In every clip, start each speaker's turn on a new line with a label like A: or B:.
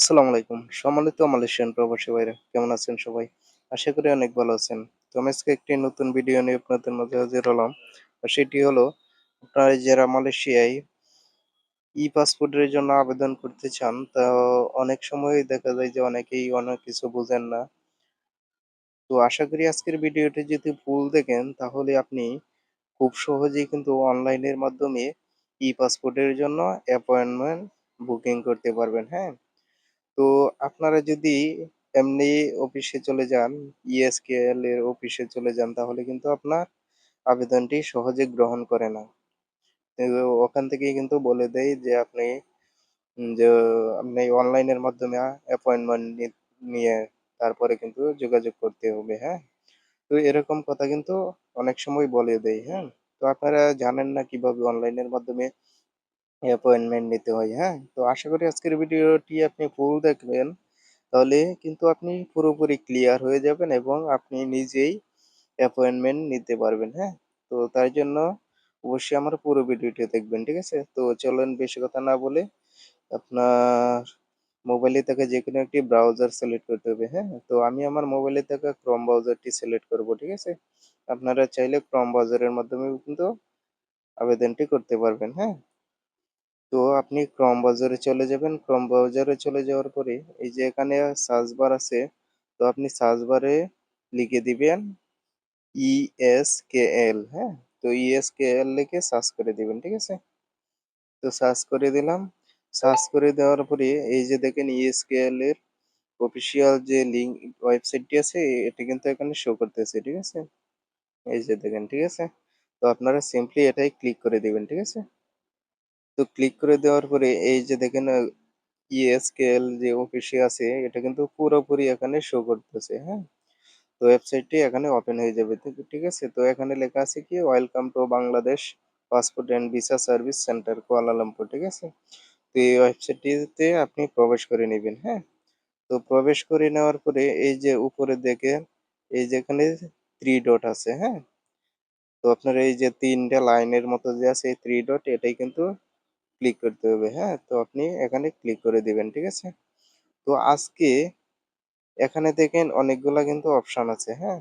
A: আসসালামু আলাইকুম। সম্মানিত মালয়েশিয়ান প্রবাসী ভাইরা কেমন আছেন সবাই? আশা করি অনেক ভালো আছেন। তো আমি আজকে একটি নতুন ভিডিও নিয়ে আপনাদের মাঝে হাজির হলাম। সেটি হলো আপনারা যারা মালয়েশিয়ায় ই-পাসপোর্টের জন্য আবেদন করতে চান, তো অনেক সময় দেখা যায় যে অনেকেই অনেক কিছু বুঝেন না। তো আশা করি আজকের ভিডিওটি যদি ভুল দেখেন তাহলে আপনি খুব সহজেই কিন্তু অনলাইনের মাধ্যমে ই-পাসপোর্টের জন্য অ্যাপয়েন্টমেন্ট বুকিং করতে পারবেন, হ্যাঁ? তো আপনারা যদি এমনি অফিসে চলে যান, ইএসকেএল এর অফিসে চলে যান তাহলে কিন্তু আপনার আবেদনটি সহজে গ্রহণ করে না। ওখান থেকেই কিন্তু বলে দেয় যে আপনি যে আপনি অনলাইনের মাধ্যমে অ্যাপয়েন্টমেন্ট নিয়ে তারপরে কিন্তু যোগাযোগ করতে হবে, হ্যাঁ? তো এরকম কথা কিন্তু অনেক সময় বলে দেয়, হ্যাঁ? তো আপনারা জানেন না কীভাবে অনলাইনের মাধ্যমে অ্যাপয়েন্টমেন্ট নিতে হয়, হ্যাঁ? তো আশা করি আজকের ভিডিওটি আপনি ফুল দেখবেন। তাহলে কিন্তু আপনি পুরোপুরি ক্লিয়ার হয়ে যাবেন এবং আপনি নিজেই অ্যাপয়েন্টমেন্ট নিতে পারবেন, হ্যাঁ? তো তার জন্য অবশ্যই আমার পুরো ভিডিওটি দেখবেন, ঠিক আছে? তো চলেন বেশি কথা না বলে আপনার মোবাইলে থাকা যেকোনো একটি ব্রাউজার সিলেক্ট করতে হবে, হ্যাঁ? তো আমি আমার মোবাইলে থাকা ক্রম ব্রাউজারটি সিলেক্ট করব, ঠিক আছে? আপনারা চাইলে ক্রম ব্রাউজারের মাধ্যমেও কিন্তু আবেদনটি করতে পারবেন, হ্যাঁ? তো আপনি ক্রোম ব্রাউজারে চলে যাবেন। ক্রোম ব্রাউজারে চলে যাওয়ার পরে এই যে এখানে সার্চ বার আছে। তো আপনি সার্চ বারে লিখে দিবেন ইএসকেএল, হ্যাঁ? তো ইএসকেএল লিখে সার্চ করে দিবেন, ঠিক আছে? তো সার্চ করে দিলাম। সার্চ করে দেওয়ার পরে এই যে দেখেন ইএসকেএল এর অফিসিয়াল যে লিঙ্ক ওয়েবসাইটটি আছে এটি কিন্তু এখানে শো করতেছে, ঠিক আছে? এই যে দেখেন, ঠিক আছে? তো আপনারা সিম্পলি এটাই ক্লিক করে দিবেন, ঠিক আছে? তো ক্লিক করে দেওয়ার পরে এই যে দেখেন ইএসকেএল যে অফিসে আছে এটা কিন্তু পুরোপুরি এখানে শো করতেছে, হ্যাঁ? তো ওয়েবসাইটটি এখানে ওপেন হয়ে যাবে, ঠিক আছে? তো এখানে লেখা আছে কি welcome to Bangladesh passport and visa service centre Kuala Lumpur, ঠিক আছে? তো এই ওয়েবসাইটটিতে আপনি প্রবেশ করে নিবেন, হ্যাঁ? তো প্রবেশ করে নেওয়ার পরে এই যে উপরে দেখেন এই যে এখানে 3 ডট আছে, হ্যাঁ? তো আপনার এই যে ৩ টা লাইনের মতো যে আছে এই থ্রি ডট এটাই কিন্তু ক্লিক করতে হবে, হ্যাঁ? তো আপনি এখানে ক্লিক করে দিবেন, ঠিক আছে? তো আজকে এখানে দেখেন অনেকগুলা কিন্তু অপশন আছে, হ্যাঁ?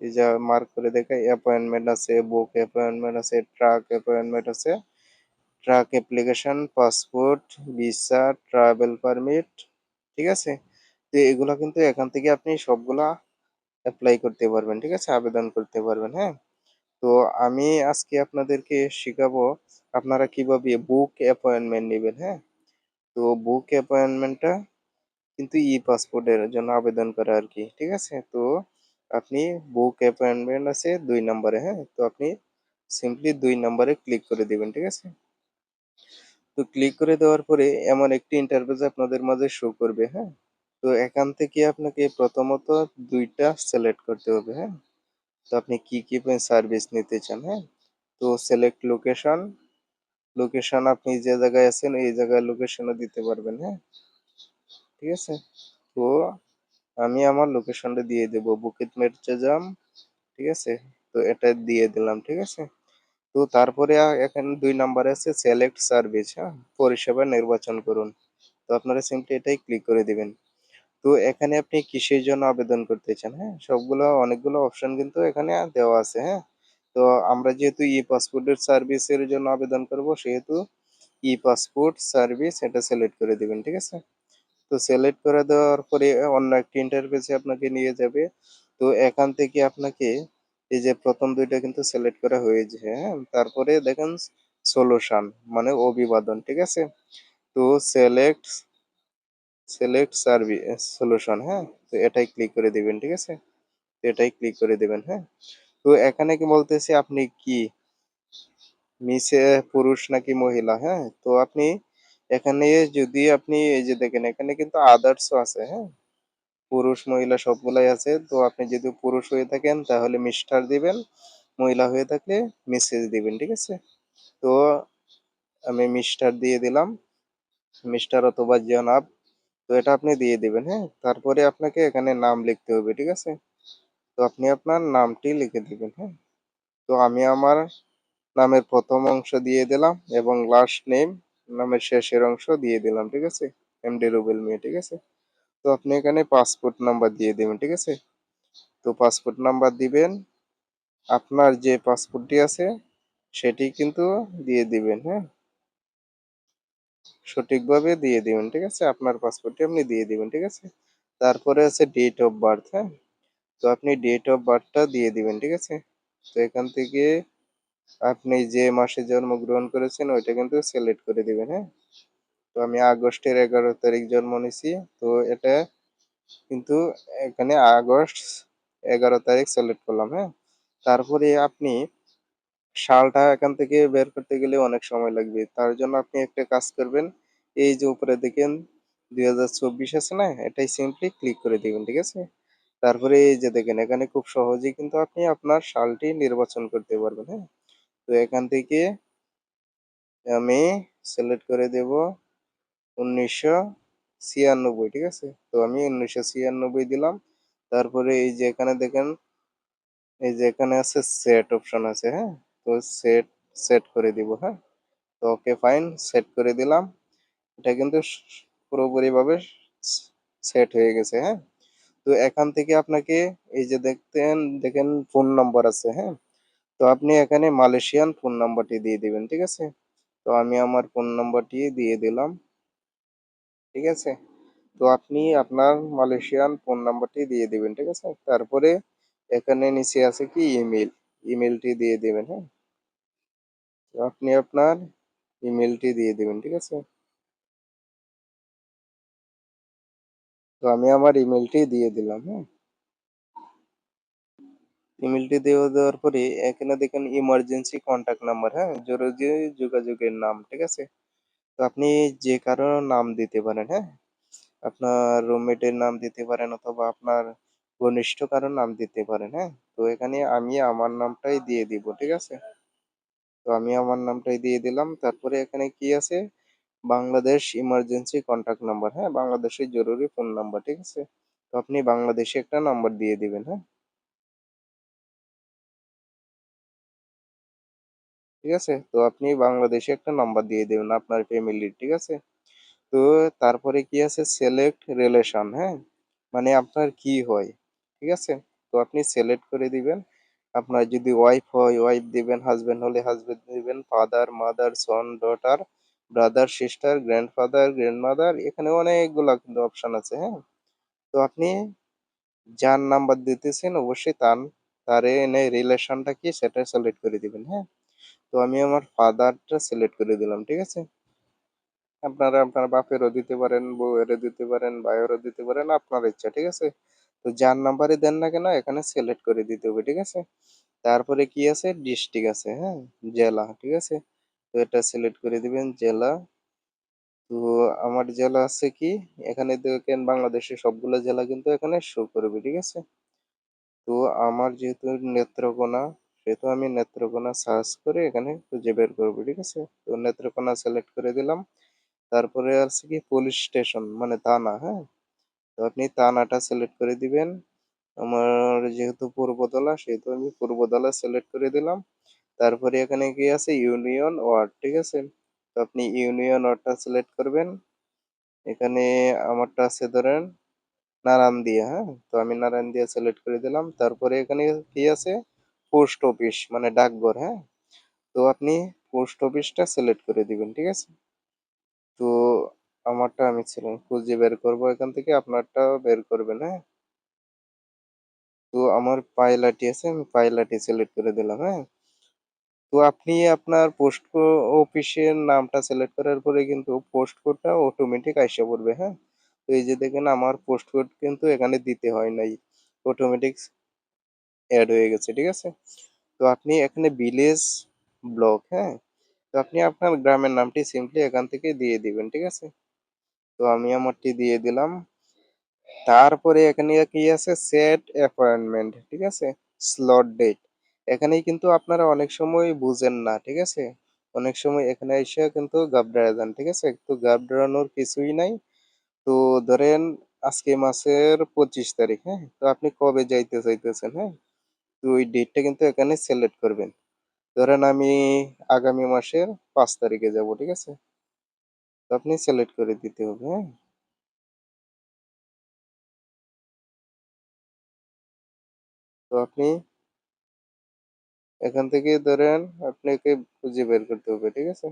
A: এই যে মার্ক করে দেখায় অ্যাপয়েন্টমেন্ট আছে, বুক অ্যাপয়েন্টমেন্ট আছে, ট্রাক অ্যাপয়েন্টমেন্ট আছে, track application, passport, visa, travel permit, ঠিক আছে? তো এগুলা কিন্তু এখান থেকে আপনি সবগুলা অ্যাপ্লাই করতে পারবেন, ঠিক আছে? আবেদন করতে পারবেন, হ্যাঁ? তো আমি আজকে আপনাদেরকে শিখাবো আপনারা কীভাবে বুক অ্যাপয়েন্টমেন্ট নিবেন, হ্যাঁ? তো বুক অ্যাপয়েন্টমেন্টটা কিন্তু ই-পাসপোর্টের জন্য আবেদন করা আরকি, ঠিক আছে? তো আপনি বুক অ্যাপয়েন্টমেন্ট আছে দুই নম্বরে, হ্যাঁ? তো আপনি সিম্পলি দুই নম্বরে ক্লিক করে দেবেন ঠিক আছে? তো ক্লিক করে দেওয়ার পরে এমন একটি ইন্টারফেস আপনাদের মাঝে শো করবে, হ্যাঁ? তো এখান থেকে আপনাকে প্রথমত দুইটা সিলেক্ট করতে হবে, হ্যাঁ? তো আপনি কি, কি সার্ভিস নিতে চান, হ্যাঁ? তো সিলেক্ট লোকেশন, লোকেশন আপনি যে জায়গায় আছেন এই জায়গায় লোকেশনও দিতে পারবেন, হ্যাঁ? ঠিক আছে? তো আমি আমার লোকেশনটা দিয়ে দেব বুকিত মির্জাজাম, ঠিক আছে? তো এটা দিয়ে দিলাম, ঠিক আছে? তো তারপরে এখানে ২ নাম্বারে আছে সিলেক্ট সার্ভিস, হ্যাঁ? পরিষেবা নির্বাচন করুন। তো আপনারা সিম্পলি এটাই ক্লিক করে দিবেন। তো এখানে আপনি কিসের জন্য আবেদন করতে চান, হ্যাঁ? সবগুলো অনেকগুলো অপশন কিন্তু এখানে দেওয়া আছে, হ্যাঁ? তো আমরা যেহেতু ই-পাসপোর্টের সার্ভিসের জন্য আবেদন করব সেহেতু ই-পাসপোর্ট সার্ভিস এটা সিলেক্ট করে দিবেন, ঠিক আছে? তো সিলেক্ট করে দেওয়ার পরে অন্য একটি ইন্টারফেসে আপনাকে নিয়ে যাবে। তো এখান থেকে আপনাকে এই যে প্রথম দুইটা কিন্তু সিলেক্ট করা হয়েছে, হ্যাঁ? তারপরে দেখেন সলিউশন মানে অভিবাদন, ঠিক আছে? তো সিলেক্ট সিলেক্ট সার্ভিস সলিউশন, হ্যাঁ? তো এটাই ক্লিক করে দিবেন, ঠিক আছে? এটাই ক্লিক করে দিবেন, হ্যাঁ? তো এখানে কি বলতেছে আপনি কি মিসে পুরুষ নাকি মহিলা, হ্যাঁ? তো আপনি এখানে যদি আপনি এই যে দেখেন এখানে কিন্তু আদার্সও আছে, হ্যাঁ? পুরুষ মহিলা সবগুলাই আছে। তো আপনি যদি পুরুষ হয়ে থাকেন তাহলে মিস্টার দিবেন, মহিলা হয়ে থাকলে মিসেস দিবেন, ঠিক আছে? তো আমি মিস্টার দিয়ে দিলাম। মিস্টার অথবা জনাব। তো এটা আপনি দিয়ে দিবেন, হ্যাঁ? তারপরে আপনাকে এখানে নাম লিখতে হবে, ঠিক আছে? তো আপনি আপনার নামটি লিখে দিবেন, হ্যাঁ? তো আমি আমার নামের প্রথম অংশ দিয়ে দিলাম এবং লাস্ট নেম নামের শেষের অংশ দিয়ে দিলাম, ঠিক আছে? এমডি রুবেল মিয়া ঠিক আছে? তো আপনি এখানে পাসপোর্ট নাম্বার দিয়ে দেবেন ঠিক আছে? তো পাসপোর্ট নাম্বার দিবেন আপনার যে পাসপোর্টটি আছে সেটি কিন্তু দিয়ে দিবেন হ্যাঁ? সঠিকভাবে দিয়ে দিবেন ঠিক আছে? আপনার পাসপোর্টটি আপনি দিয়ে দিবেন ঠিক আছে? তারপরে আছে ডেট অফ বার্থ হ্যাঁ? তো আপনি ডেট অফ বার্থটা দিয়ে দিবেন, ঠিক আছে? তো এখান থেকে আপনি যে মাসে জন্মগ্রহণ করেছেন, ওইটা কিন্তু সিলেক্ট করে দিবেন হ্যাঁ? তো আমি আগস্টের এগারো তারিখ জন্ম নিছি, তো এটা কিন্তু এখানে আগস্ট এগারো তারিখ সিলেক্ট করলাম হ্যাঁ? তারপরে আপনি সালটা এখান থেকে বের করতে গেলে অনেক সময় লাগবে। তার জন্য আপনি একটা কাজ করবেন, এই যে উপরে দেখেন দুই হাজার চব্বিশ আছে না, এটাই সিম্পলি ক্লিক করে দিবেন, ঠিক আছে? তারপরে এই যে দেখেন, এখানে খুব সহজেই কিন্তু আপনি আপনার সালটি নির্বাচন করতে পারবেন হ্যাঁ? তো এখান থেকে আমি সিলেক্ট করে দেব উনিশশো ছিয়ানব্বই, ঠিক আছে? তো আমি উনিশশো ছিয়ানব্বই দিলাম। তারপরে এই যে এখানে দেখেন, এই যে এখানে আছে সেট অপশন আছে হ্যাঁ? তো সেট সেট করে দিব হ্যাঁ? তো ওকে ফাইন সেট করে দিলাম। এটা কিন্তু পুরোপুরিভাবে সেট হয়ে গেছে হ্যাঁ? তো এখান থেকে আপনাকে এই যে দেখতেন, দেখেন ফোন নাম্বার আছে হ্যাঁ? তো আপনি এখানে মালয়েশিয়ান ফোন নাম্বারটি দিয়ে দিবেন, ঠিক আছে? তো আমি আমার ফোন নাম্বারটি দিয়ে দিলাম, ঠিক আছে? তো আপনি আপনার মালয়েশিয়ান ফোন নাম্বারটি দিয়ে দিবেন, ঠিক আছে? তারপরে এখানে নিচে আছে কি? ইমেল ইমেলটি দিয়ে দিবেন হ্যাঁ? আপনি আপনার ইমেলটি দিয়ে দিবেন, ঠিক আছে? আমি আমার ইমেলটি দিয়ে দিলাম হ্যাঁ। ইমেলটি দেওয়া দেওয়ার পরে এখানে দেখেন ইমার্জেন্সি কন্ট্যাক্ট নাম্বার হ্যাঁ জরুরি যোগাযোগের নাম, ঠিক আছে? তো আপনি যে কারও নাম দিতে পারেন হ্যাঁ আপনার রুমমেটের নাম দিতে পারেন অথবা আপনার ঘনিষ্ঠ কারোর নাম দিতে পারেন হ্যাঁ। তো এখানে আমি আমার নামটাই দিয়ে দিব, ঠিক আছে? তো আমি আমার নামটাই দিয়ে দিলাম, তারপরে এখানে কি আছে? বাংলাদেশ ইমার্জেন্সি কন্ট্যাক্ট নাম্বার হ্যাঁ? বাংলাদেশের জরুরি ফোন নাম্বার ঠিক আছে? তো আপনি বাংলাদেশে একটা নাম্বার দিয়ে দিবেন হ্যাঁ? ঠিক আছে? তো আপনি বাংলাদেশে একটা নাম্বার দিয়ে দেবেন আপনার ফ্যামিলির ঠিক আছে? তো তারপরে কি আছে? সিলেক্ট রিলেশন হ্যাঁ? মানে আপনার কি হয়, ঠিক আছে? তো আপনি সিলেক্ট করে দিবেন। আপনার যদি ওয়াইফ হয় ওয়াইফ দিবেন হাজবেন্ড হলে হাজবেন্ড দিবেন father mother son daughter brother sister grandfather grandmother এখানে অনেকগুলো কিন্তু অপশন আছে হ্যাঁ? তো আপনি যার নাম্বার দিতেছেন, অবশ্যই তার তার এনে রিলেশনটা কি সেটা সিলেক্ট করে দিবেন হ্যাঁ? তো আমি আমার ফাদারটা সিলেক্ট করে দিলাম, ঠিক আছে? আপনারা, আপনার বাপেরও দিতে পারেন, বউয়েরও দিতে পারেন, ভাইয়েরও দিতে পারেন, আপনার ইচ্ছা, ঠিক আছে? তো যার নাম্বারই দেন না কেন, এখানে সিলেক্ট করে দিতে হবে, ঠিক আছে? তারপরে কি আছে? ডিস্ট্রিক্ট আছে হ্যাঁ? জেলা, ঠিক আছে? এটা সিলেক্ট করে দিবেন, জেলা। তো আমার জেলা আছে কি? এখানে দেখেন বাংলাদেশের সবগুলো জেলা কিন্তু এখানে শো করবে, ঠিক আছে? তো আমার যেহেতু নেত্রকোনা, সেহেতু আমি নেত্রকোনা সার্চ করে এখানে খুঁজে বের করব, ঠিক আছে? তো নেত্রকোনা সিলেক্ট করে দিলাম। তারপরে আছে কি? পুলিশ স্টেশন মানে থানা হ্যাঁ? তো আপনি থানাটা সিলেক্ট করে দিবেন। আমার যেহেতু পূর্বতলা, সেহেতু আমি পূর্বতলা সিলেক্ট করে দিলাম। তারপরে এখানে কি আছে? ইউনিয়ন ওয়ার্ড ঠিক আছে? তো আপনি ইউনিয়ন ওয়ার্ডটা সিলেক্ট করবেন। এখানে আমারটা আছে ধরেন নারায়ণদিয়া হ্যাঁ? তো আমি নারায়ণ নারায়ণদিয়া সিলেক্ট করে দিলাম। তারপরে এখানে কি আছে? পোস্ট অফিস মানে ডাকঘর হ্যাঁ? তো আপনি পোস্ট অফিসটা সিলেক্ট করে দিবেন, ঠিক আছে? তো আমারটা আমি ছিলাম, খুঁজে বের করব এখান থেকে আপনারটা বের করবেন হ্যাঁ? তো আমার পাইলাটি আছে, আমি পাইলাটি সিলেক্ট করে দিলাম হ্যাঁ? তো আপনি আপনার পোস্ট অফিসের নামটা সিলেক্ট করার পরে কিন্তু পোস্ট কোডটা অটোমেটিক আইসা পড়বে হ্যাঁ? তো এই যে দেখেন আমার পোস্ট কোড কিন্তু এখানে দিতে হয় নাই। অটোমেটিক অ্যাড হয়ে গেছে, ঠিক আছে? তো আপনি এখানে ভিলেজ ব্লক হ্যাঁ? তো আপনি আপনার গ্রামের নামটি সিম্পলি এখান থেকে দিয়ে দিবেন, ঠিক আছে? তো আমি আমারটি দিয়ে দিলাম। তারপরে এখানে কি আছে? সেট অ্যাপয়েন্টমেন্ট ঠিক আছে? স্লট ডেট এখানেই কিন্তু আপনারা অনেক সময় বুঝেন না, ঠিক আছে? অনেক সময় এখানে এসে কিন্তু গাবড়ায় যান, ঠিক আছে? তো গাবড়ানোর কিছুই নাই। তো ধরেন আজকে মাসের পঁচিশ তারিখ হ্যাঁ? তো আপনি কবে যাইতে চাইতেছেন হ্যাঁ? তো ওই ডেটটা কিন্তু এখানে সিলেক্ট করবেন। ধরেন আমি আগামী মাসের পাঁচ তারিখে যাব, ঠিক আছে? তো আপনি সিলেক্ট করে দিতে হবে হ্যাঁ? তো আপনি এখান থেকে ধরেন আপনাকে খুঁজে বের করতে হবে, ঠিক আছে?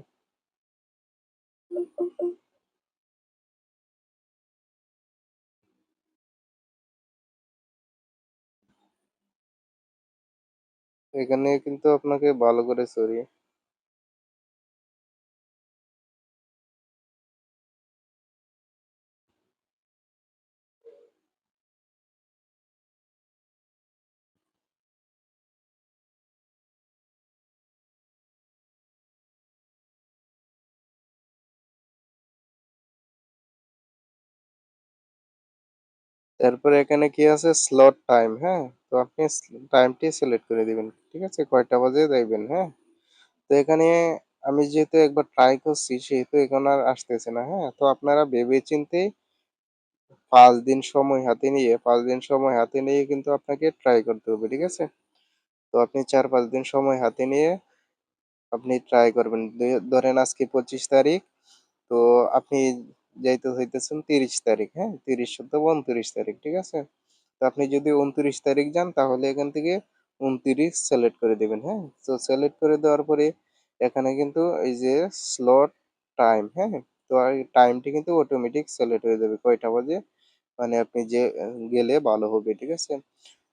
A: এখানে কিন্তু আপনাকে ভালো করে সরিয়ে তারপরে এখানে কি আছে? স্লট টাইম হ্যাঁ? তো আপনি টাইমটি সিলেক্ট করে দিবেন, ঠিক আছে? কয়টা বাজে যাইবেন হ্যাঁ? তো এখানে আমি যেহেতু একবার ট্রাই করছি, সেহেতু এখন আর আসতেছে না হ্যাঁ? তো আপনারা ভেবে চিন্তে পাঁচ দিন সময় হাতে নিয়ে, পাঁচ দিন সময় হাতে নিয়ে কিন্তু আপনাকে ট্রাই করতে হবে, ঠিক আছে? তো আপনি চার, পাঁচ দিন সময় হাতে নিয়ে আপনি ট্রাই করবেন। ধরেন আজকে পঁচিশ তারিখ, তো আপনি যাইতে হইতেছেন তিরিশ তারিখ হ্যাঁ? তিরিশ অথবা উনত্রিশ তারিখ, ঠিক আছে? তো আপনি যদি উনত্রিশ তারিখ যান, তাহলে এখান থেকে উনত্রিশ সিলেক্ট করে দেবেন হ্যাঁ? তো সিলেক্ট করে দেওয়ার পরে এখানে কিন্তু এই যে স্লট টাইম হ্যাঁ? তো টাইমটি কিন্তু অটোমেটিক সিলেক্ট হয়ে যাবে কয়টা বাজে? মানে আপনি যে গেলে ভালো হবে, ঠিক আছে?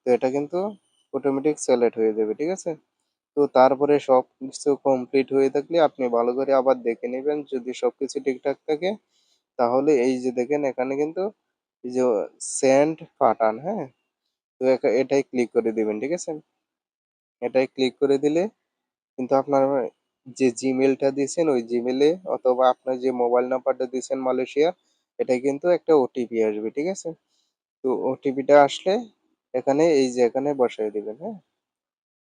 A: তো এটা কিন্তু অটোমেটিক সিলেক্ট হয়ে যাবে, ঠিক আছে? তো তারপরে সব কিছু কমপ্লিট হয়ে থাকলে আপনি ভালো করে আবার দেখে নেবেন যদি সব কিছু ঠিকঠাক থাকে। তাহলে এই যে দেখেন এখানে কিন্তু এই যে সেন্ড পাঠান হ্যাঁ? তো এটাই ক্লিক করে দিবেন, ঠিক আছে? এটাই ক্লিক করে দিলে কিন্তু আপনার যে জিমেলটা দিয়েছেন, ওই জিমেলে অথবা আপনার যে মোবাইল নাম্বারটা দিয়েছেন মালয়েশিয়া, এটা কিন্তু একটা ওটিপি আসবে, ঠিক আছে? তো ওটিপিটা আসলে এখানে, এই যে এখানে বসায় দিবেন হ্যাঁ?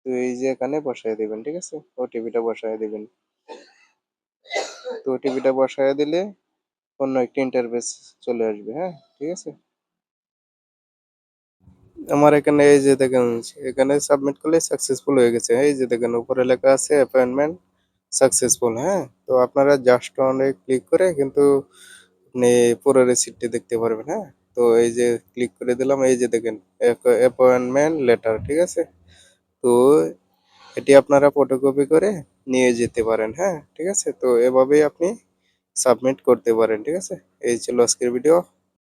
A: তো এই যে এখানে বসায় দিবেন, ঠিক আছে? ওটিপিটা বসায় দিবেন। তো ওটিপিটা বসায় দিলে অন্য একটি ইন্টারফেস চলে আসবে হ্যাঁ? ঠিক আছে? আমার এখানে এই যে দেখেন, এখানে সাবমিট করলে সাকসেসফুল হয়ে গেছে। এই যে দেখেন, উপরে লেখা আছে অ্যাপয়েন্টমেন্ট সাকসেসফুল হ্যাঁ? তো আপনারা জাস্ট অনে ক্লিক করে কিন্তু আপনি পুরো রিসিপ্টটি দেখতে পারবেন হ্যাঁ? তো এই যে ক্লিক করে দিলাম, এই যে দেখেন অ্যাপয়েন্টমেন্ট লেটার ঠিক আছে? তো এটি আপনারা ফটোকপি করে নিয়ে যেতে পারেন হ্যাঁ? ঠিক আছে? তো এভাবেই আপনি সাবমিট করতে পারেন ঠিক আছে? এই ছিল আজকের ভিডিও